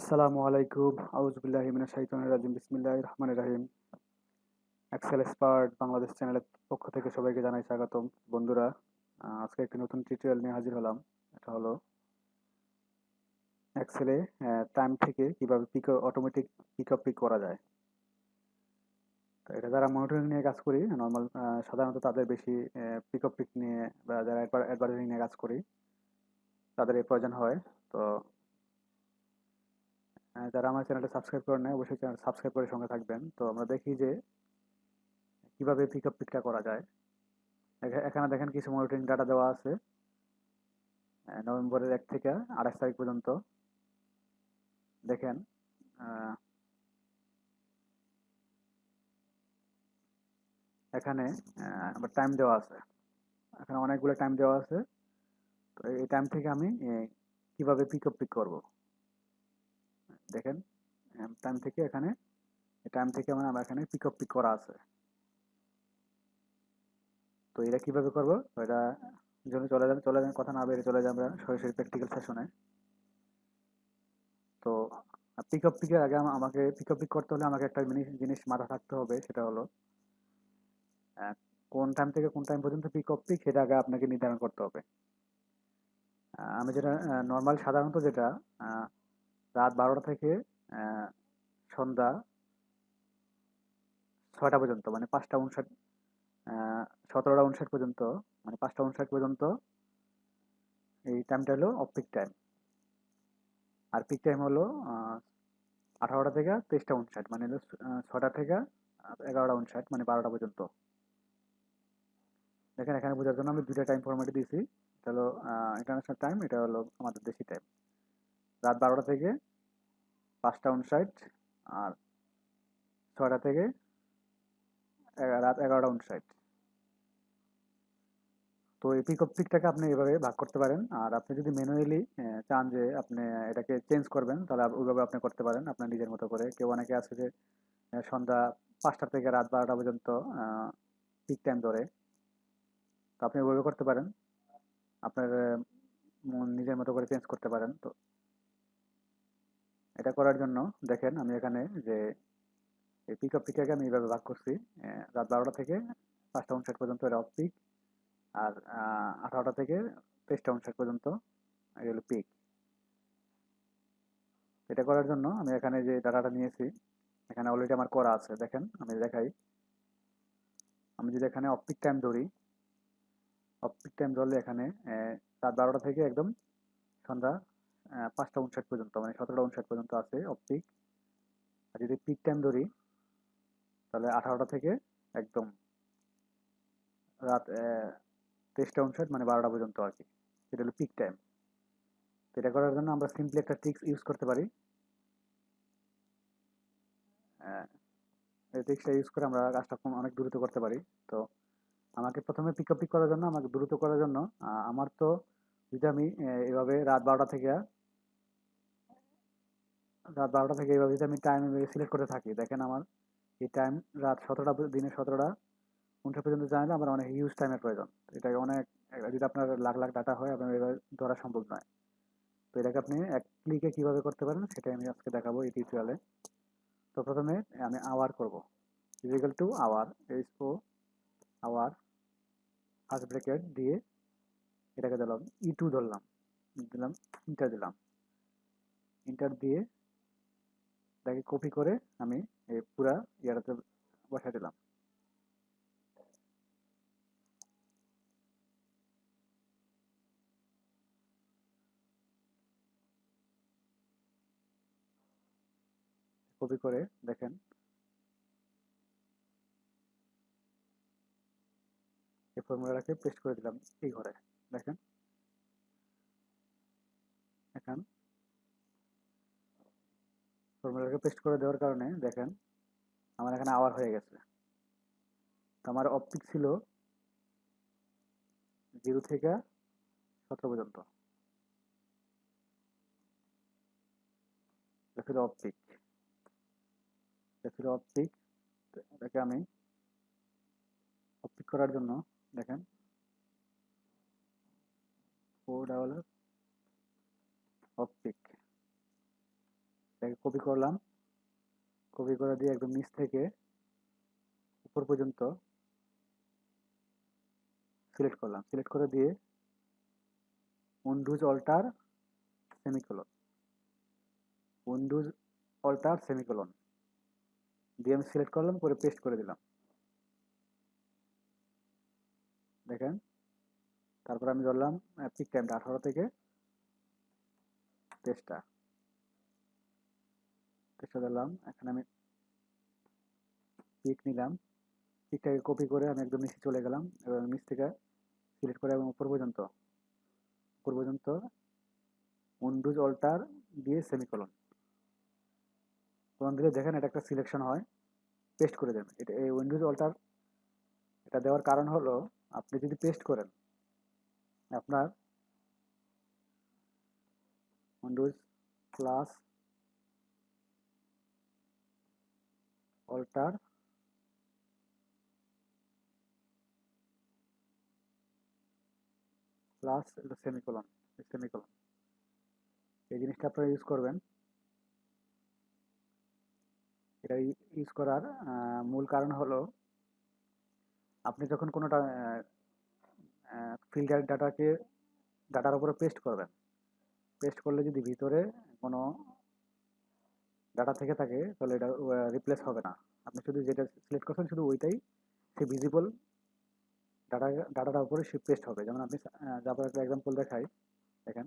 আসসালামু আলাইকুম। আউজুবিল্লাহি মিনাশ শাইতানির রাজিম। বিসমিল্লাহির রহমানির রহিম। এক্সেল এক্সপার্ট বাংলাদেশ চ্যানেলের পক্ষ থেকে সবাইকে জানাই স্বাগতম। বন্ধুরা আজকে একটি নতুন টিউটোরিয়াল নিয়ে হাজির হলাম। এটা হলো এক্সেলে টাইম থেকে কীভাবে pick automatic pick up pick করা যায়। তো এটা যারা মনিটরিং নিয়ে কাজ করি নর্মাল সাধারণত তাদের বেশি পিক আপ পিক নিয়ে বা যারা অ্যাডভার্টাইজিং নিয়ে কাজ করি, তাদের এই প্রয়োজন হয়। তো যারা আমার চ্যানেলটা সাবস্ক্রাইব করেন নাই, অবশ্যই চ্যানেল সাবস্ক্রাইব করে সঙ্গে থাকবেন। তো আমরা দেখি যে কীভাবে পিক আপ পিকটা করা যায়। এখা- এখানে দেখেন কিছু মনিটরিং ডাটা দেওয়া আছে। নভেম্বরের এক থেকে আঠাশ তারিখ পর্যন্ত। দেখেন এখানে আবার টাইম দেওয়া আছে। এখানে অনেকগুলো টাইম দেওয়া আছে। তো এই টাইম থেকে আমি কীভাবে পিক আপ পিক করব? দেখেন টাইম থেকে এখানে টাইম থেকে আমার আমার এখানে পিক আপ পিক করা আছে। তো এটা কীভাবে করব? এটা জন্য চলে যান চলে যান কথা না বেরিয়ে চলে আমরা সরাসরি প্র্যাকটিক্যাল সেশনে তো পিক আপ পিকের আগে আমা- আমাকে পিক আপ পিক করতে হলে আমাকে একটা জিনিস মাথা থাকতে হবে, সেটা হলো কোন টাইম থেকে কোন টাইম পর্যন্ত পিক আপ পিক সেটা আগে আপনাকে নির্ধারণ করতে হবে। আমি যেটা নর্মাল সাধারণত যেটা রাত বারোটা থেকে সন্ধ্যা ছয়টা পর্যন্ত মানে পাঁচটা উনষাট সতেরোটা উনষাট পর্যন্ত মানে পাঁচটা উনষাট পর্যন্ত এই টাইমটা হলো অফ পিক টাইম আর পিক টাইম হলো আঠারোটা থেকে তেইশটা উনষাট মানে হলো ছটা থেকে এগারোটা উনষাট মানে বারোটা পর্যন্ত। দেখেন, এখানে বোঝার জন্য আমি দুইটা টাইম ফরম্যাটে দিয়েছি। এটা হলো ইন্টারন্যাশনাল টাইম এটা হলো আমাদের দেশি টাইম রাত বারোটা থেকে পাঁচটা উনষাট আর ছয়টা থেকে রাত এগারোটা উনষাট। তো এই পিক অফ পিকটাকে আপনি এভাবে ভাগ করতে পারেন। আর আপনি যদি ম্যানুয়ালি চান যে আপনি এটাকে চেঞ্জ করবেন, তাহলে ওইভাবে আপনি করতে পারেন আপনার নিজের মতো করে। কেউ অনেকে আছে যে সন্ধ্যা পাঁচটা থেকে রাত বারোটা পর্যন্ত পিক টাইম ধরে। তো আপনি ওইভাবে করতে পারেন। আপনার নিজের মতো করে চেঞ্জ করতে পারেন। তো এটা করার জন্য দেখেন আমি এখানে যে এই পিক আপ পিকটাকে আমি এইভাবে ভাগ করছি রাত বারোটা থেকে পাঁচটা উনষাট পর্যন্ত এটা অফ পিক আর আঠারোটা থেকে তেইশটা উনষাট পর্যন্ত এগুলো পিক এটা করার জন্য আমি এখানে যে ডাটাটা নিয়েছি, এখানে অলরেডি আমার করা আছে। দেখেন আমি দেখাই। আমি যদি এখানে অফ পিক টাইম ধরি অফ পিক টাইম ধরলে এখানে রাত বারোটা থেকে একদম সন্ধ্যা পাঁচটা উনষাট পর্যন্ত মানে সতেরোটা উনষাট পর্যন্ত আছে অফ পিক আর যদি পিক টাইম ধরি, তাহলে আঠারোটা থেকে একদম রাত তেইশটা উনষাট মানে বারোটা পর্যন্ত আর কি। সেটা হলো পিক টাইম তো এটা করার জন্য আমরা সিম্পলি একটা ট্রিক্স ইউজ করতে পারি। এই ট্রিক্সটা ইউজ করে আমরা কাজটা অনেক দ্রুত করতে পারি। তো আমাকে প্রথমে পিক আপ পিক করার জন্য, আমাকে দ্রুত করার জন্য আমার তো যদি আমি এভাবে রাত বারোটা থেকে রাত বারোটা থেকে এইভাবে যদি আমি টাইম সিলেক্ট করে থাকি, দেখেন আমার এই টাইম রাত সতেরোটা দিনে সতেরোটা, উনষাট পর্যন্ত জানলে আমার অনেক হিউজ টাইমের প্রয়োজন। এটাকে অনেক, যদি আপনার লাখ লাখ ডাটা হয়, আপনার এভাবে ধরা সম্ভব নয়। তো এটাকে আপনি এক ক্লিকে কীভাবে করতে পারেন, সেটাই আমি আজকে দেখাবো এই টিউটোরিয়ালে তো প্রথমে আমি আওয়ার করব। Equal to hour H O hour first bracket দিয়ে এটাকে দিলাম ই টু ধরলাম। দিলাম ইন্টার দিলাম। ইন্টার দিয়ে এটাকে কপি করে আমি এই পুরা ইয়াটাতে বসাই দিলাম। কপি করে দেখেন। এই ফর্মুলাটাকে পেস্ট করে দিলাম এই ঘরে, দেখেন। এখন ফর্মুলাটাকে পেস্ট করে দেওয়ার কারণে, দেখেন, আমার এখানে আওয়ার হয়ে গেছে। তো আমার অপটিক ছিল জিরো থেকে সতেরো পর্যন্ত। ছিল অপটিক ছিল অপটিক এটাকে আমি অপটিক করার জন্য, দেখেন ফোর ডাবল অপটিক এটাকে কপি করলাম। কপি করে দিয়ে একদম নিচ থেকে উপর পর্যন্ত সিলেক্ট করলাম। সিলেক্ট করে দিয়ে Windows alter semicolon Windows alter semicolon দিয়ে আমি সিলেক্ট করলাম, করে পেস্ট করে দিলাম। দেখেন, তারপর আমি ধরলাম পিক টাইমটা আঠারো থেকে তেইশটা। তেইশটা ধরলাম এখানে আমি পিক নিলাম। পিকটাকে কপি করে আমি একদম নিচে চলে গেলাম এবং নিচ থেকে সিলেক্ট করে এবং উপর পর্যন্ত উপর পর্যন্ত উইন্ডোজ অল্টার দিয়ে সেমিকোলন কোলন দিলে দেখেন এটা একটা সিলেকশন হয়। পেস্ট করে দেবেন এটা এই উইন্ডোজ অল্টার এটা দেওয়ার কারণ হলো আপনি যদি পেস্ট করেন, আপনার Windows plus alter plus semicolon semicolon এই জিনিসটা আপনারা ইউজ করবেন। এটা ইউজ করার মূল কারণ হলো আপনি যখন কোনোটা ফিল্টার ডাটাকে ডাটার উপরে পেস্ট করবেন পেস্ট করলে যদি ভিতরে কোনো ডাটা থেকে থাকে, তাহলে এটা রিপ্লেস হবে না। আপনি শুধু যেটা সিলেক্ট করছেন শুধু ওইটাই সে ভিজিবল ডাটা ডাটাটার উপরে সে পেস্ট হবে। যেমন আপনি যারপর একটা এক্সাম্পল দেখাই, দেখেন।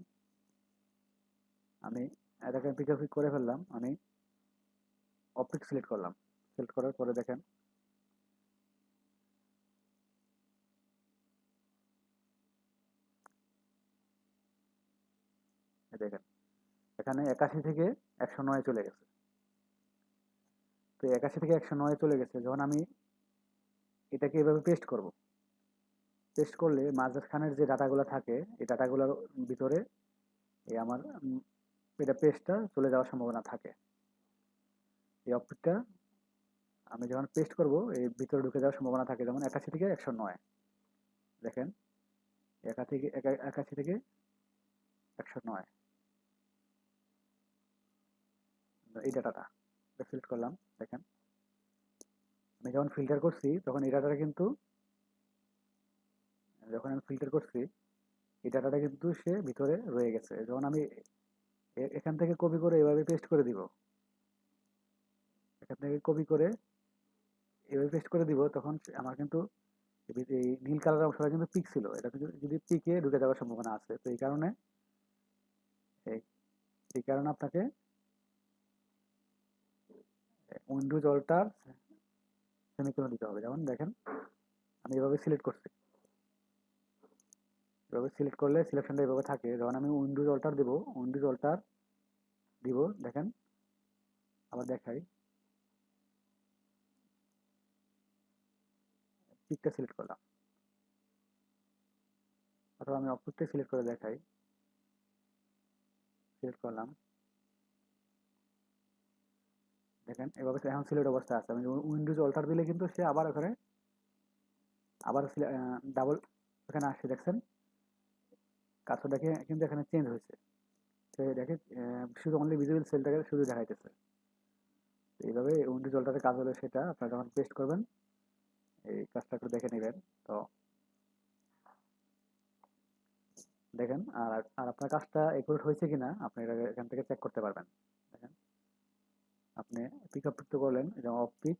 আমি এটাকে পিক করে ফেললাম, আমি অপটিক সিলেক্ট করলাম। সিলেক্ট করার পরে দেখেন দেখেন, এখানে একাশি থেকে একশো নয় চলে গেছে। তো একাশি থেকে একশো নয় চলে গেছে, যখন আমি এটাকে এভাবে পেস্ট করব। পেস্ট করলে মাঝখানের যে ডাটাগুলো থাকে, এই ডাটাগুলোর ভিতরে এই আমার এটা পেস্টটা চলে যাওয়ার সম্ভাবনা থাকে। এই অপটিকটা আমি যখন পেস্ট করব, এই ভিতরে ঢুকে যাওয়ার সম্ভাবনা থাকে, যেমন একাশি থেকে একশো নয়। দেখেন, একা থেকে একাশি থেকে একশো নয়। এই ডাটাটা। সিলেক্ট করলাম, দেখেন। আমি যখন ফিল্টার করছি, তখন এই ডাটাটা কিন্তু, যখন আমি ফিল্টার করছি, এই ডাটাটা কিন্তু সে ভিতরে রয়ে গেছে। যখন আমি এখান থেকে কপি করে এভাবে পেস্ট করে দিব, এখান থেকে কপি করে এভাবে পেস্ট করে দিব, তখন আমার কিন্তু এই নীল কালার অংশটা কিন্তু পিক ছিল। এটা যদি পিকে ঢুকে যাওয়ার সম্ভাবনা আছে। তো এই কারণে এই কারণে আপনাকে উইন্ডোজ অল্টার সেমিকোলন দিতে হবে। যেমন দেখেন, আমি এভাবে সিলেক্ট করছি। এভাবে সিলেক্ট করলে সিলেকশনটা এভাবে থাকে। যখন আমি উইন্ডোজ অল্টার দেব উইন্ডোজ অল্টার দিব, দেখেন, আবার দেখাই। পিকটা সিলেক্ট করলাম। অথবা আমি অপটিকটা সিলেক্ট করে দেখাই। সিলেক্ট করলাম। দেখেন, এভাবে এখন সিলেক্ট অবস্থা আছে। আমি উইন্ডোজ অল্টার দিলে কিন্তু সে আবার ওখানে, আবার ডাবল এখানে আসছে দেখছেন? দেখে কিন্তু এখানে চেঞ্জ হয়েছে। সে দেখে শুধু অনলি ভিজিবল সেলটাকে শুধু দেখাইতেছে। এইভাবে উইন্ডোজ অল্টারে কাজ হলে সেটা আপনারা যখন পেস্ট করবেন, এই কাজটা একটু দেখে নেবেন। তো দেখেন, আর আর আপনার কাজটা একুরেট হয়েছে কিনা, আপনি এখান থেকে চেক করতে পারবেন। আপনি পিক আপ তো করলেন যেমন অফ পিক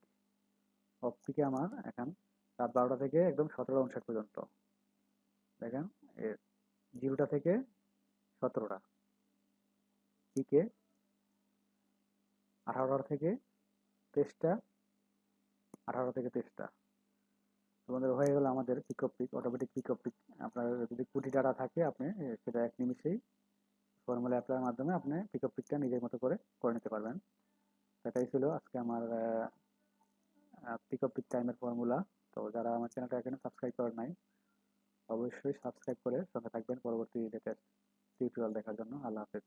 অফ পিকে আমার এখন রাত বারোটা থেকে একদম সতেরো উনষাট পর্যন্ত। দেখেন এর জিরোটা থেকে সতেরোটা। পিকে আঠারোটা থেকে তেইশটা আঠারো থেকে তেইশটা। তোমাদের হয়ে গেল আমাদের pick pickup pick automatic pickup pick আপনার যদি কোটি ডাটা থাকে, আপনি সেটা এক নিমিষেই ফর্মুলা অ্যাপ্লাইয়ের মাধ্যমে আপনি পিকআপ পিকটা নিজের মতো করে করে নিতে পারবেন। সেটাই ছিল আজকে আমার পিক টাইমের ফর্মুলা তো যারা আমার চ্যানেলটা এখানে সাবস্ক্রাইব করেন নাই, অবশ্যই সাবস্ক্রাইব করে সঙ্গে থাকবেন পরবর্তী লেটেস্ট টিউটোরিয়াল দেখার জন্য। আল্লাহ হাফেজ।